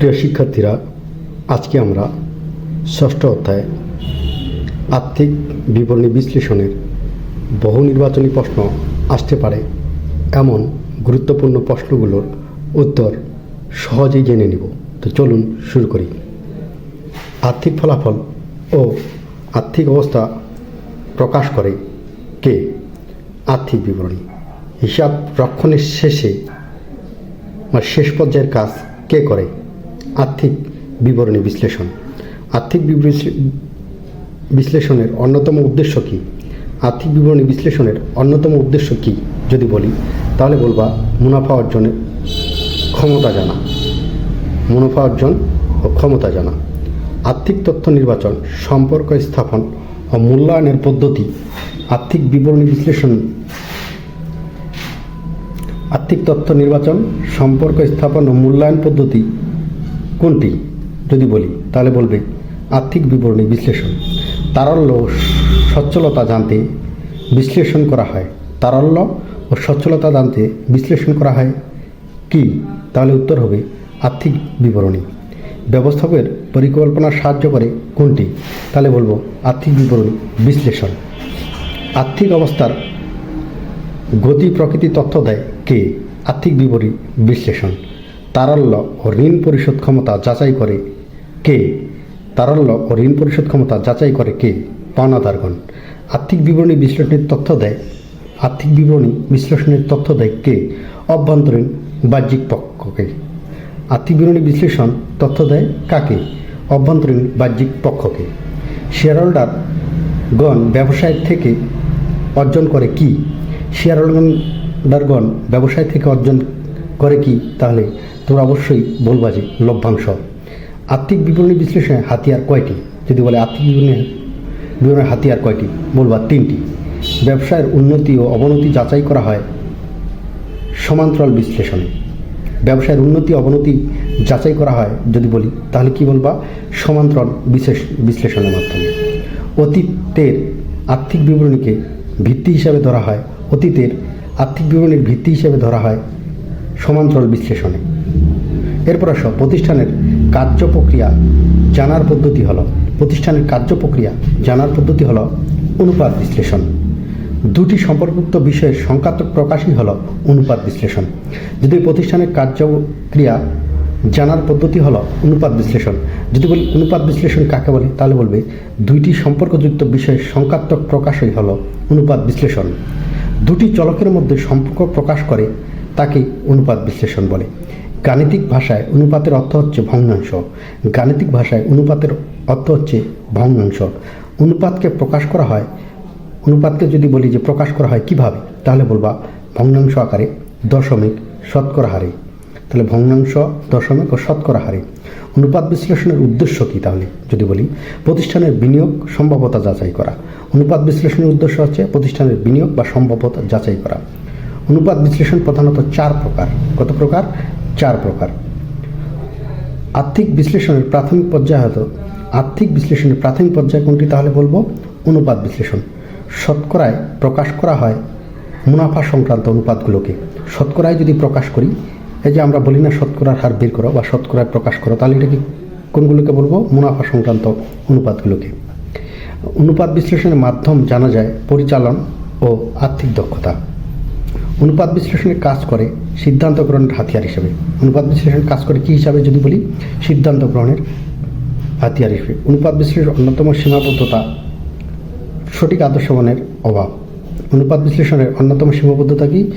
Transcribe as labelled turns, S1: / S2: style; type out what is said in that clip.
S1: প্রিয় শিক্ষার্থীরা, আজকে আমরা ষষ্ঠ অধ্যায়ে আর্থিক বিবরণী বিশ্লেষণের বহু নির্বাচনী প্রশ্ন আসতে পারে এমন গুরুত্বপূর্ণ প্রশ্নগুলোর উত্তর সহজেই জেনে নিব। তো চলুন শুরু করি। আর্থিক ফলাফল ও আর্থিক অবস্থা প্রকাশ করে কে? আর্থিক বিবরণী। হিসাব রক্ষণের শেষে বা শেষ পর্যায়ের কাজ কে করে? আর্থিক বিবরণী বিশ্লেষণ। আর্থিক বিশ্লেষণের অন্যতম উদ্দেশ্য কী? আর্থিক বিবরণী বিশ্লেষণের অন্যতম উদ্দেশ্য কী যদি বলি, তাহলে বলবা মুনাফা অর্জনের ক্ষমতা জানা। মুনাফা অর্জন ও ক্ষমতা জানা। আর্থিক তথ্য নির্বাচন, সম্পর্ক স্থাপন ও মূল্যায়নের পদ্ধতি। আর্থিক বিবরণী বিশ্লেষণ। আর্থিক তথ্য নির্বাচন, সম্পর্ক স্থাপন ও মূল্যায়ন পদ্ধতি। কোনটি? যদি বলি, তাহলে বলবে আর্থিক বিবরণী বিশ্লেষণ। তারল্য সচ্ছলতা জানতে বিশ্লেষণ করা হয়। তারল্য ও সচ্ছলতা জানতে বিশ্লেষণ করা হয় কি? তাহলে উত্তর হবে আর্থিক বিবরণী। ব্যবস্থাপকের পরিকল্পনা সাহায্য করে কোনটি? তাহলে বলব আর্থিক বিবরণী বিশ্লেষণ। আর্থিক অবস্থার গতি প্রকৃতি তথ্য দেয় কে? আর্থিক বিবরী বিশ্লেষণ। তারল্য ও ঋণ পরিশোধ ক্ষমতা যাচাই করে কে? তারল্য ও ঋণ পরিশোধ ক্ষমতা যাচাই করে কে? পাওনাদারগণ। আর্থিক বিবরণী বিশ্লেষণের তথ্য দেয়। আর্থিক বিবরণী বিশ্লেষণের তথ্য দেয় কে? অভ্যন্তরীণ বাহ্যিক পক্ষকে। আর্থিক বিবরণী বিশ্লেষণ তথ্য দেয় কাকে? অভ্যন্তরীণ বাহ্যিক পক্ষকে। শেয়ার হোল্ডার গণ ব্যবসায়ের থেকে অর্জন করে কি? শেয়ার হোল্ডারগণ ব্যবসায় থেকে অর্জন করে কি তাহলে? তোমরা অবশ্যই বলবা যে লভ্যাংশ। আর্থিক বিবরণী বিশ্লেষণে হাতিয়ার কয়টি? যদি বলে আর্থিক বিবরণী বিবরণের হাতিয়ার কয়টি? বলবা তিনটি। ব্যবসায়ের উন্নতি ও অবনতি যাচাই করা হয় সমান্তরাল বিশ্লেষণে। ব্যবসায়ের উন্নতি, অবনতি যাচাই করা হয় যদি বলি, তাহলে কি বলবা? সমান্তরাল বিশেষ বিশ্লেষণের মাধ্যমে। অতীতের আর্থিক বিবরণীকে ভিত্তি হিসাবে ধরা হয়। অতীতের আর্থিক বিবরণীর ভিত্তি হিসাবে ধরা হয় সমান্তরাল বিশ্লেষণে। এরপর আসো, প্রতিষ্ঠানের কার্য প্রক্রিয়া জানার পদ্ধতি হলো, প্রতিষ্ঠানের কার্য প্রক্রিয়া জানার পদ্ধতি হলো অনুপাত বিশ্লেষণ। দুটি সম্পর্কযুক্ত বিষয়ের সংখ্যাত্মক প্রকাশই হলো অনুপাত বিশ্লেষণ। যদি প্রতিষ্ঠানের কার্যক্রিয়া জানার পদ্ধতি হলো অনুপাত বিশ্লেষণ, যদি বলি অনুপাত বিশ্লেষণ কাকে বলে, তাহলে বলবে দুইটি সম্পর্কযুক্ত বিষয়ের সংখ্যাত্মক প্রকাশই হলো অনুপাত বিশ্লেষণ। দুটি চলকের মধ্যে সম্পর্ক প্রকাশ করে তাকে অনুপাত বিশ্লেষণ বলে। গাণিতিক ভাষায় অনুপাতের অর্থ হচ্ছে ভগ্নাংশ। গাণিতিক ভাষায় অনুপাতের অর্থ হচ্ছে ভগ্নাংশ। অনুপাতকে প্রকাশ করা হয়, অনুপাতকে যদি বলি যে প্রকাশ করা হয় কীভাবে, তাহলে বলবা ভগ্নাংশ আকারে দশমিক শতকরা হারে। তাহলে ভগ্নাংশ দশমিক ও শতকরা হারে। অনুপাত বিশ্লেষণের উদ্দেশ্য কী তাহলে? যদি বলি, প্রতিষ্ঠানের বিনিয়োগ সম্ভাব্যতা যাচাই করা। অনুপাত বিশ্লেষণের উদ্দেশ্য হচ্ছে প্রতিষ্ঠানের বিনিয়োগ বা সম্ভাব্যতা যাচাই করা। অনুপাত বিশ্লেষণ প্রধানত চার প্রকার। কত প্রকার? চার প্রকার। আর্থিক বিশ্লেষণের প্রাথমিক পর্যায় হয়তো আর্থিক বিশ্লেষণের প্রাথমিক পর্যায় কোনটি তাহলে বলব? অনুপাত বিশ্লেষণ। শতকরায় প্রকাশ করা হয় মুনাফা সংক্রান্ত অনুপাতগুলোকে। শতকরায় যদি প্রকাশ করি, এই যে আমরা বলি না শতকরার হার বের করো বা শতকরায় প্রকাশ করো, তাহলে এটা কি কোনগুলোকে বলব? মুনাফা সংক্রান্ত অনুপাতগুলোকে। অনুপাত বিশ্লেষণের মাধ্যম জানা যায় পরিচালন ও আর্থিক দক্ষতা। অনুপাত বিশ্লেষণের কাজ করে সিদ্ধান্ত গ্রহণের হাতিয়ার হিসেবে। অনুপাত বিশ্লেষণ কাজ করে কী হিসাবে যদি বলি? সিদ্ধান্ত গ্রহণের হাতিয়ার হিসেবে। অনুপাত বিশ্লেষণের অন্যতম সীমাবদ্ধতা সঠিক আদর্শ মানের অভাব। অনুপাত বিশ্লেষণের অন্যতম সীমাবদ্ধতা কি?